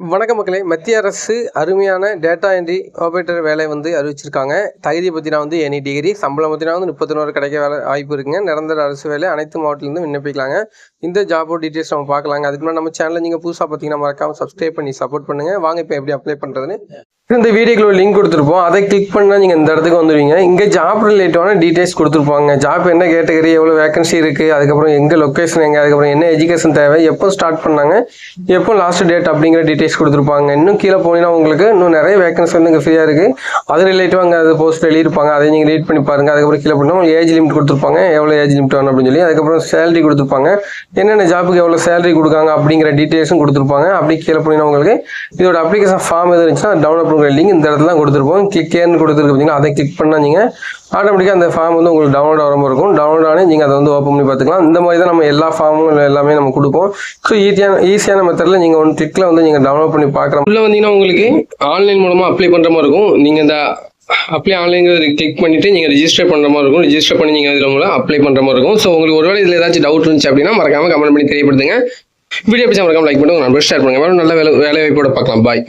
வணக்க மக்களே. மத்திய அரசு அருமையான டேட்டா என்ட்ரி ஆப்ரேட்டர் வேலை வந்து அறிவிச்சிருக்காங்க. தகுதியை பற்றினா வந்து எனி டிகிரி சம்பளம் பற்றினா வந்து முப்பத்தினோரு கிடைக்க வேலை வாய்ப்பு இருக்குங்க. நிரந்தர அரசு வேலை அனைத்து மாவட்டத்திலேருந்து விண்ணப்பிக்கலாங்க. இந்த ஜாபோட டீட்டெயில்ஸ் நம்ம பார்க்கலாங்க. அதுக்கு முன்னாடி நம்ம சேனலில் நீங்கள் புதுசாக பார்த்தீங்கன்னா மறக்காமல் சப்ஸ்கிரைப் பண்ணி சப்போர்ட் பண்ணுங்கள் வாங்க இப்போ எப்படி அப்ளை பண்ணுறதுன்னு இந்த வீடியோக்குள்ள லிங்க் கொடுத்துருப்போம். அதை கிளிக் பண்ணால் நீங்கள் இந்த இடத்துக்கு வந்துடுவீங்க இங்கே ஜாப் ரிலேட்டிவான டீட்டெயில்ஸ் கொடுத்துருப்பாங்க. ஜாப் என்ன கேட்டகரி எவ்வளோ வேகன்சி இருக்குது அதுக்கப்புறம் எங்கே லொக்கேஷன் எங்கே அதுக்கப்புறம் என்ன எஜுகேஷன் தேவை எப்போ ஸ்டார்ட் பண்ணாங்க எப்போ லாஸ்ட் டேட் அப்படிங்கிற டீட்டெயில்ஸ் கொடுத்துருப்பாங்க. இன்னும் கீழே போனீங்கன்னா உங்களுக்கு இன்னும் நிறைய வேகன்சி வந்து இங்கே ஃப்ரீயாக இருக்குது அது ரிலேட்டிவாக அங்கே அது போஸ்ட் எழுதியிருப்பாங்க. அதை நீங்கள் ரீட் பண்ணி பாருங்கள் அதுக்கப்புறம் கீழே போனால் உங்களுக்கு ஏஜ் லிமிட் கொடுத்துருப்பாங்க. எவ்வளோ ஏஜ் லிமிட் வேணும் அப்படின்னு சொல்லி. அதுக்கப்புறம் சேலரி கொடுத்துருப்பாங்க. என்னென்ன ஜாப்புக்கு எவ்வளோ சேலரி கொடுக்காங்க அப்படிங்கிற டீட்டெயில்ஸும் கொடுத்துருப்பாங்க. அப்படி கீழே போனீங்கன்னா உங்களுக்கு இதோட அப்ளிகேஷன் ஃபார்ம் எது இருந்துச்சுன்னா டவுன்லோட் பண்ணுற லிங்க் இந்த இடத்துல தான் கொடுத்துருப்போம். கிளிக் கொடுத்துருக்கு பார்த்தீங்கன்னா அதை கிளிக் பண்ணால் நீங்கள் ஆட்டோமேட்டிக்காக அந்த ஃபார்ம் வந்து உங்களுக்கு டவுன்லோட் ஆகிற மாதிரி இருக்கும். டவுன்லோட் ஆனே நீங்கள் அதை வந்து ஓப்பன் பண்ணி பார்த்துக்கலாம். இந்த மாதிரி தான் நம்ம எல்லா ஃபார்மும் எல்லாமே நம்ம கொடுப்போம். ஸோ ஈஸியான ஈஸியான மெத்தடில் நீங்கள் ஒன் கிளிக்கில் வந்து நீங்கள் டவுன்லோட் பண்ணி பார்க்குற உள்ள வந்தீங்கன்னா உங்களுக்கு ஆன்லைன் மூலமாக அப்ளை பண்ணுற மாதிரி இருக்கும். நீங்கள் இந்த அப்ளை ஆன்லைன் கிளிக் பண்ணிவிட்டு நீங்கள் ரிஜிஸ்டர் பண்ணுற மாதிரி இருக்கும். ரிஜிஸ்டர் பண்ணி நீங்கள் இதில் உங்களை அப்ளை பண்ணுற மாதிரி இருக்கும். ஸோ உங்களுக்கு ஒருவேளை இதில் ஏதாச்சும் டவுட் இருந்துச்சு அப்படின்னா மறக்காமல் கமெண்ட் பண்ணி தெரியப்படுத்துங்க. வீடியோ பிடிச்சா மறக்காமல் லைக் பண்ணுங்க. நம்பர் ஷேர் பண்ணுங்கள் வேறு நல்ல வேலை வேலை வாய்ப்போட பார்க்கலாம். பாய்